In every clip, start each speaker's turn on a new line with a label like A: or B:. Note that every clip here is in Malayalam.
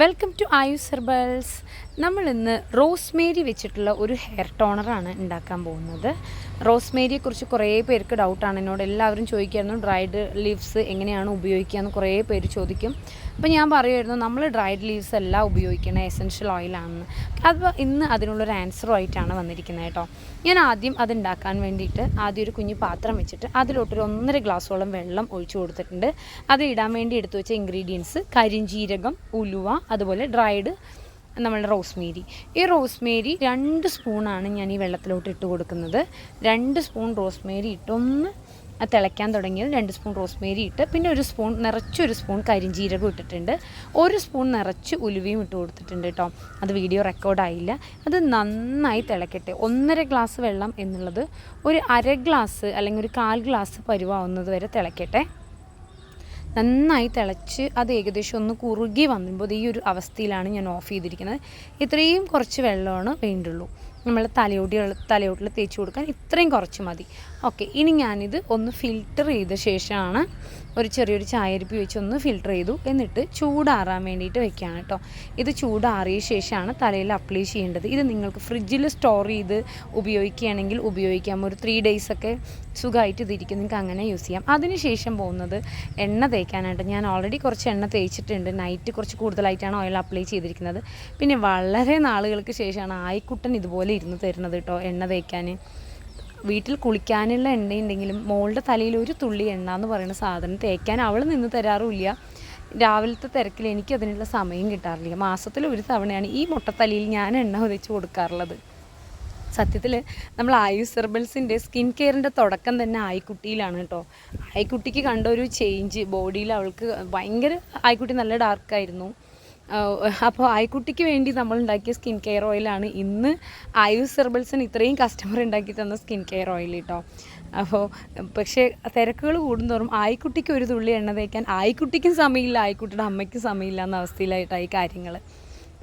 A: വെൽക്കം ടു ആയുസ് ഹെർബൽസ് നമ്മളിന്ന് റോസ്മേരി വെച്ചിട്ടുള്ള ഒരു ഹെയർ ടോണറാണ് ഉണ്ടാക്കാൻ പോകുന്നത്. റോസ്മേരിയെക്കുറിച്ച് കുറേ പേർക്ക് ഡൗട്ടാണ്. എന്നോട് എല്ലാവരും ചോദിക്കായിരുന്നു ഡ്രൈഡ് ലീവ്സ് എങ്ങനെയാണ് ഉപയോഗിക്കുക എന്ന് കുറേ പേര് ചോദിക്കും. അപ്പോൾ ഞാൻ പറയുമായിരുന്നു നമ്മൾ ഡ്രൈഡ് ലീവ്സ് എല്ലാം ഉപയോഗിക്കണ എസൻഷ്യൽ ഓയിലാണെന്ന് അപ്പോൾ ഇന്ന് അതിനുള്ളൊരു ആൻസറുമായിട്ടാണ് വന്നിരിക്കുന്നത് കേട്ടോ. ഞാൻ ആദ്യം അത് ഉണ്ടാക്കാൻ വേണ്ടിയിട്ട് ആദ്യം ഒരു കുഞ്ഞു പാത്രം വെച്ചിട്ട് അതിലോട്ടൊരു ഒന്നര ഗ്ലാസ്സോളം വെള്ളം ഒഴിച്ചു കൊടുത്തിട്ടുണ്ട്. അത് ഇടാൻ വേണ്ടി എടുത്തു വെച്ച ഇൻഗ്രീഡിയൻസ് കരിഞ്ചീരകം ഉലുവ അതുപോലെ ഡ്രൈഡ് നമ്മളുടെ റോസ്മേരി. ഈ റോസ്മേരി രണ്ട് സ്പൂണാണ് ഞാൻ ഈ വെള്ളത്തിലോട്ട് ഇട്ട് കൊടുക്കുന്നത്. രണ്ട് സ്പൂൺ റോസ്മേരി ഇട്ടൊന്ന് തിളയ്ക്കാൻ തുടങ്ങിയത് രണ്ട് സ്പൂൺ റോസ്മേരി ഇട്ട്. പിന്നെ ഒരു സ്പൂൺ നിറച്ചൊരു സ്പൂൺ കരിഞ്ജീരകം ഇട്ടിട്ടുണ്ട്. ഒരു സ്പൂൺ നിറച്ച് ഉലുവയും ഇട്ട് കൊടുത്തിട്ടുണ്ട് കേട്ടോ. അത് വീഡിയോ റെക്കോർഡായില്ല അത് നന്നായി തിളക്കട്ടെ. ഒന്നര ഗ്ലാസ് വെള്ളം എന്നുള്ളത് ഒരു അര ഗ്ലാസ് അല്ലെങ്കിൽ ഒരു കാൽ ഗ്ലാസ് പരുവാവുന്നത് വരെ തിളക്കട്ടെ. നന്നായി തിളച്ച് അത് ഏകദേശം ഒന്ന് കുറുകി വന്നുമ്പോൾ ഈ ഒരു അവസ്ഥയിലാണ് ഞാൻ ഓഫ് ചെയ്തിരിക്കുന്നത്. ഇത്രയും കുറച്ച് വെള്ളമാണ് വേണ്ടുള്ളൂ. നമ്മൾ തലയോട്ടി തലയോട്ടിൽ തേച്ച് കൊടുക്കാൻ ഇത്രയും കുറച്ച് മതി. ഓക്കെ ഇനി ഞാനിത് ഒന്ന് ഫിൽറ്റർ ചെയ്ത ശേഷമാണ് ഒരു ചെറിയൊരു ചായരിപ്പി വെച്ച് ഒന്ന് ഫിൽറ്റർ ചെയ്തു എന്നിട്ട് ചൂടാറാൻ വേണ്ടിയിട്ട് വെക്കുകയാണ് കേട്ടോ. ഇത് ചൂടാറിയ ശേഷമാണ് തലയിൽ അപ്ലൈ ചെയ്യേണ്ടത്. ഇത് നിങ്ങൾക്ക് ഫ്രിഡ്ജിൽ സ്റ്റോർ ചെയ്ത് ഉപയോഗിക്കുകയാണെങ്കിൽ ഉപയോഗിക്കാം. ഒരു ത്രീ ഡേയ്സൊക്കെ സുഖമായിട്ട് ഇതിരിക്കും നിങ്ങൾക്ക് അങ്ങനെ യൂസ് ചെയ്യാം. അതിനുശേഷം പോകുന്നത് എണ്ണ തേക്കാനായിട്ട്. ഞാൻ ഓൾറെഡി കുറച്ച് എണ്ണ തേച്ചിട്ടുണ്ട്. നൈറ്റ് കുറച്ച് കൂടുതലായിട്ടാണ് ഓയിൽ അപ്ലൈ ചെയ്തിരിക്കുന്നത്. പിന്നെ വളരെ നാളുകൾക്ക് ശേഷമാണ് ആയിക്കുട്ടൻ ഇതുപോലെ ഇരുന്ന് തരുന്നത് കേട്ടോ എണ്ണ തേക്കാൻ വീട്ടിൽ കുളിക്കാനുള്ള എണ്ണയുണ്ടെങ്കിലും മോളുടെ തലയിൽ ഒരു തുള്ളി എണ്ണ എന്ന് പറയുന്ന സാധനം തേക്കാൻ അവൾ നിന്ന് തരാറുമില്ല. രാവിലത്തെ തിരക്കിൽ എനിക്ക് അതിനുള്ള സമയം കിട്ടാറില്ല. മാസത്തിൽ ഒരു തവണയാണ് ഈ മുട്ടത്തലയിൽ ഞാൻ എണ്ണ ഉതച്ച് കൊടുക്കാറുള്ളത്. സത്യത്തിൽ നമ്മൾ ആയുസ് ഹെർബൽസിന്റെ സ്കിൻ കെയറിന്റെ തുടക്കം തന്നെ ആയിക്കുട്ടിയിലാണ് കേട്ടോ. ആയിക്കുട്ടിക്ക് കണ്ട ഒരു ചേഞ്ച് ബോഡിയിൽ അവൾക്ക് ഭയങ്കര ആയിക്കുട്ടി നല്ല ഡാർക്കായിരുന്നു അപ്പോൾ ആയിക്കുട്ടിക്ക് വേണ്ടി നമ്മൾ ഉണ്ടാക്കിയ സ്കിൻ കെയർ ഓയിലാണ് ഇന്ന് ആയുസ് ഹെർബൽസിന് ഇത്രയും കസ്റ്റമർ ഉണ്ടാക്കി തന്ന സ്കിൻ കെയർ ഓയിൽ കേട്ടോ അപ്പോൾ പക്ഷേ തിരക്കുകൾ കൂടുന്തോറും ആയിക്കുട്ടിക്ക് ഒരു തുള്ളി എണ്ണ തേക്കാൻ ആയിക്കുട്ടിക്കും സമയമില്ല ആയിക്കുട്ടിയുടെ അമ്മയ്ക്കും സമയമില്ല എന്ന അവസ്ഥയിലായിട്ടായി കാര്യങ്ങൾ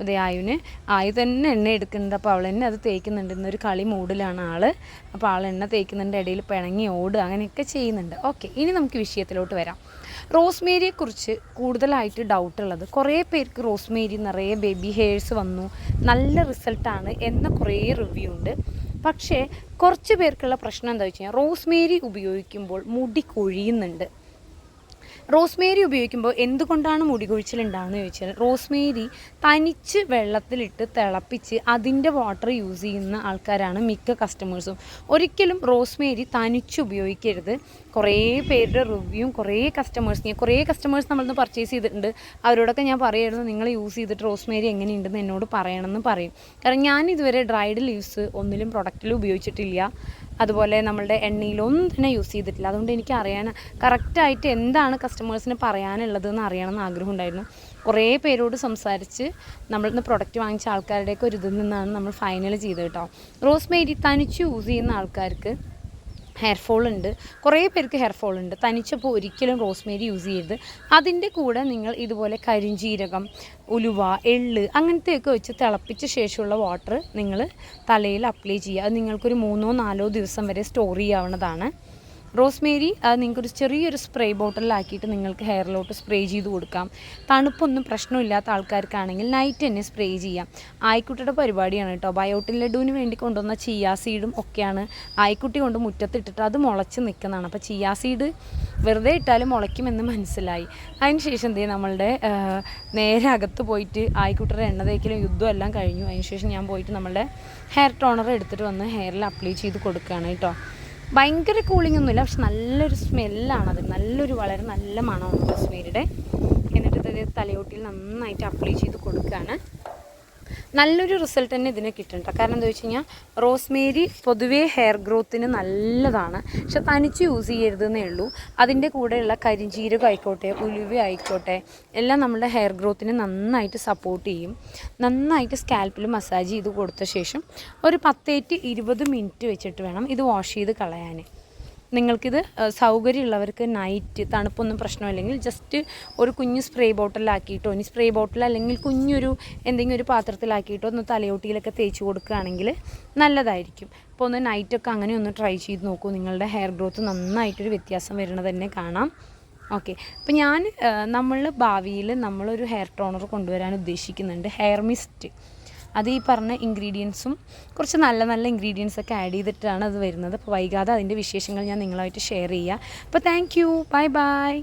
A: അതേ ആയുവിന് ആയു തന്നെ എണ്ണ എടുക്കുന്നുണ്ട്. അപ്പോൾ അവൾ തന്നെ അത് തേക്കുന്നുണ്ട്. ഇന്നൊരു കളി മൂടിലാണ് ആൾ അപ്പോൾ ആൾ എണ്ണ തേക്കുന്നുണ്ട് ഇടയിൽ പിണങ്ങി ഓടുക അങ്ങനെയൊക്കെ ചെയ്യുന്നുണ്ട്. ഓക്കെ ഇനി നമുക്ക് വിഷയത്തിലോട്ട് വരാം. റോസ്മേരിയെക്കുറിച്ച് കൂടുതലായിട്ട് ഡൗട്ട് ഉള്ളത് കുറേ പേർക്ക് റോസ്മേരി നിറയെ ബേബി ഹെയർസ് വന്നു. നല്ല റിസൾട്ടാണ് എന്ന കുറേ റിവ്യൂ ഉണ്ട് പക്ഷേ കുറച്ച് പേർക്കുള്ള പ്രശ്നം എന്താ വെച്ച് കഴിഞ്ഞാൽ റോസ്മേരി ഉപയോഗിക്കുമ്പോൾ മുടി കൊഴിയുന്നുണ്ട്. റോസ്മേരി ഉപയോഗിക്കുമ്പോൾ എന്തുകൊണ്ടാണ് മുടി കൊഴിച്ചിൽ ഉണ്ടാകുന്നത് ചോദിച്ചാൽ റോസ്മേരി തനിച്ച് വെള്ളത്തിലിട്ട് തിളപ്പിച്ച് അതിന്റെ വാട്ടർ യൂസ് ചെയ്യുന്ന ആൾക്കാരാണ് മിക്ക കസ്റ്റമേഴ്സും ഒരിക്കലും റോസ്മേരി തനിച്ച് ഉപയോഗിക്കരുത്. കുറേ പേരുടെ റിവ്യൂവും കുറേ കസ്റ്റമേഴ്സ് ഞാൻ കുറേ കസ്റ്റമേഴ്സ് നമ്മളിന്ന് പർച്ചേസ് ചെയ്തിട്ടുണ്ട്. അവരോടൊക്കെ ഞാൻ പറയായിരുന്നു നിങ്ങൾ യൂസ് ചെയ്തിട്ട് റോസ്മേരി എങ്ങനെയുണ്ടെന്ന് എന്നോട് പറയണമെന്ന് പറയും. കാരണം ഞാൻ ഇതുവരെ ഡ്രൈഡ് ലീവ്സ് ഒന്നിലും പ്രൊഡക്റ്റിലും ഉപയോഗിച്ചിട്ടില്ല. അതുപോലെ നമ്മളുടെ എണ്ണയിലൊന്നും തന്നെ യൂസ് ചെയ്തിട്ടില്ല. അതുകൊണ്ട് എനിക്ക് അറിയാൻ കറക്റ്റായിട്ട് എന്താണ് കസ്റ്റമേഴ്സിന് പറയാനുള്ളത് എന്ന് അറിയണമെന്ന് ആഗ്രഹം ഉണ്ടായിരുന്നു കുറേ പേരോട് സംസാരിച്ച് നമ്മളിന്ന് പ്രൊഡക്റ്റ് വാങ്ങിച്ച ആൾക്കാരുടെയൊക്കെ ഒരു ഇതിൽ നിന്നാണ് നമ്മൾ ഫൈനൽ ചെയ്തത് കേട്ടോ. റോസ്മേരി തനിച്ച് യൂസ് ചെയ്യുന്ന ആൾക്കാർക്ക് ഹെയർ ഫോൾ ഉണ്ട്. കുറേ പേർക്ക് ഹെയർ ഫോൾ ഉണ്ട്. തനിച്ചപ്പോൾ ഒരിക്കലും റോസ്മേരി യൂസ് ചെയ്യരുത്. അതിന്റെ കൂടെ നിങ്ങൾ ഇതുപോലെ കരിഞ്ചീരകം ഉലുവ എള്ള് അങ്ങനത്തെയൊക്കെ വെച്ച് തിളപ്പിച്ച ശേഷമുള്ള വാട്ടർ നിങ്ങൾ തലയിൽ അപ്ലൈ ചെയ്യുക. അത് നിങ്ങൾക്കൊരു മൂന്നോ നാലോ ദിവസം വരെ സ്റ്റോർ ചെയ്യാവുന്നതാണ്. റോസ്മേരി അത് നിങ്ങൾക്കൊരു ചെറിയൊരു സ്പ്രേ ബോട്ടിലാക്കിയിട്ട് നിങ്ങൾക്ക് ഹെയറിലോട്ട് സ്പ്രേ ചെയ്ത് കൊടുക്കാം. തണുപ്പൊന്നും പ്രശ്നമില്ലാത്ത ആൾക്കാർക്കാണെങ്കിൽ നൈറ്റ് തന്നെ സ്പ്രേ ചെയ്യാം. ആയിക്കുട്ടിയുടെ പരിപാടിയാണ് കേട്ടോ. ബയോട്ടിൻ ലഡുവിന് വേണ്ടി കൊണ്ടുവന്ന ചിയാ സീഡും ഒക്കെയാണ് ആയിക്കുട്ടി കൊണ്ട് മുറ്റത്തിട്ടിട്ട് അത് മുളച്ച് നിൽക്കുന്നതാണ്. അപ്പോൾ ചിയാ സീഡ് വെറുതെ ഇട്ടാലും മുളയ്ക്കുമെന്ന് മനസ്സിലായി. അതിനുശേഷം എന്തേ നമ്മളുടെ നേരെ അകത്ത് പോയിട്ട് ആയിക്കുട്ടിയുടെ എണ്ണ തേക്കലും യുദ്ധം എല്ലാം കഴിഞ്ഞു. അതിനുശേഷം ഞാൻ പോയിട്ട് നമ്മളുടെ ഹെയർ ടോണർ എടുത്തിട്ട് വന്ന് ഹെയറിൽ അപ്ലൈ ചെയ്ത് കൊടുക്കുകയാണ് കേട്ടോ. ഭയങ്കര കൂളിംഗ് ഒന്നുമില്ല പക്ഷെ നല്ലൊരു സ്മെല്ലാണ് അത്. നല്ലൊരു വളരെ നല്ല മണമാണ് കശ്മീരിയുടെ എന്നിട്ട് ഇത് തലയോട്ടിയിൽ നന്നായിട്ട് അപ്ലൈ ചെയ്ത് കൊടുക്കുകയാണ്. നല്ലൊരു റിസൾട്ട് തന്നെ ഇതിന് കിട്ടുന്നുണ്ട് കാരണം എന്താ വെച്ച് കഴിഞ്ഞാൽ റോസ്മേരി പൊതുവേ ഹെയർ ഗ്രോത്തിന് നല്ലതാണ്. പക്ഷെ തനിച്ച് യൂസ് ചെയ്യരുതെന്നേ ഉള്ളൂ. അതിന്റെ കൂടെയുള്ള കരിഞ്ചീരകം ആയിക്കോട്ടെ ഉലുവ ആയിക്കോട്ടെ എല്ലാം നമ്മുടെ ഹെയർ ഗ്രോത്തിന് നന്നായിട്ട് സപ്പോർട്ട് ചെയ്യും. നന്നായിട്ട് സ്കാൽപ്പിൽ മസാജ് ചെയ്ത് കൊടുത്ത ശേഷം ഒരു പത്തേറ്റ് ഇരുപത് മിനിറ്റ് വെച്ചിട്ട് വേണം ഇത് വാഷ് ചെയ്ത് കളയാൻ നിങ്ങൾക്കിത് സൗകര്യമുള്ളവർക്ക് നൈറ്റ് തണുപ്പൊന്നും പ്രശ്നമില്ലെങ്കിൽ ജസ്റ്റ് ഒരു കുഞ്ഞ് സ്പ്രേ ബോട്ടിലാക്കിയിട്ടോ ഇനി സ്പ്രേ ബോട്ടിൽ അല്ലെങ്കിൽ കുഞ്ഞൊരു എന്തെങ്കിലും ഒരു പാത്രത്തിലാക്കിയിട്ടോ ഒന്ന് തലയോട്ടിയിലൊക്കെ തേച്ച് കൊടുക്കുകയാണെങ്കിൽ നല്ലതായിരിക്കും. അപ്പോൾ ഒന്ന് നൈറ്റൊക്കെ അങ്ങനെ ഒന്ന് ട്രൈ ചെയ്ത് നോക്കൂ. നിങ്ങളുടെ ഹെയർ ഗ്രോത്ത് നന്നായിട്ടൊരു വ്യത്യാസം വരുന്നത് തന്നെ കാണാം. ഓക്കെ അപ്പോൾ ഞാൻ നമ്മൾ ഭാവിയിൽ നമ്മളൊരു ഹെയർ ടോണർ കൊണ്ടുവരാൻ ഉദ്ദേശിക്കുന്നുണ്ട്. ഹെയർ മിസ്റ്റ് അത് ഈ പറഞ്ഞ ഇൻഗ്രീഡിയൻസും കുറച്ച് നല്ല നല്ല ഇൻഗ്രീഡിയൻസ് ഒക്കെ ആഡ് ചെയ്തിട്ടാണ് അത് വരുന്നത്. അപ്പോൾ വൈകാതെ അതിന്റെ വിശേഷങ്ങൾ ഞാൻ നിങ്ങളായിട്ട് ഷെയർ ചെയ്യുക അപ്പോൾ താങ്ക് യു ബൈ ബൈ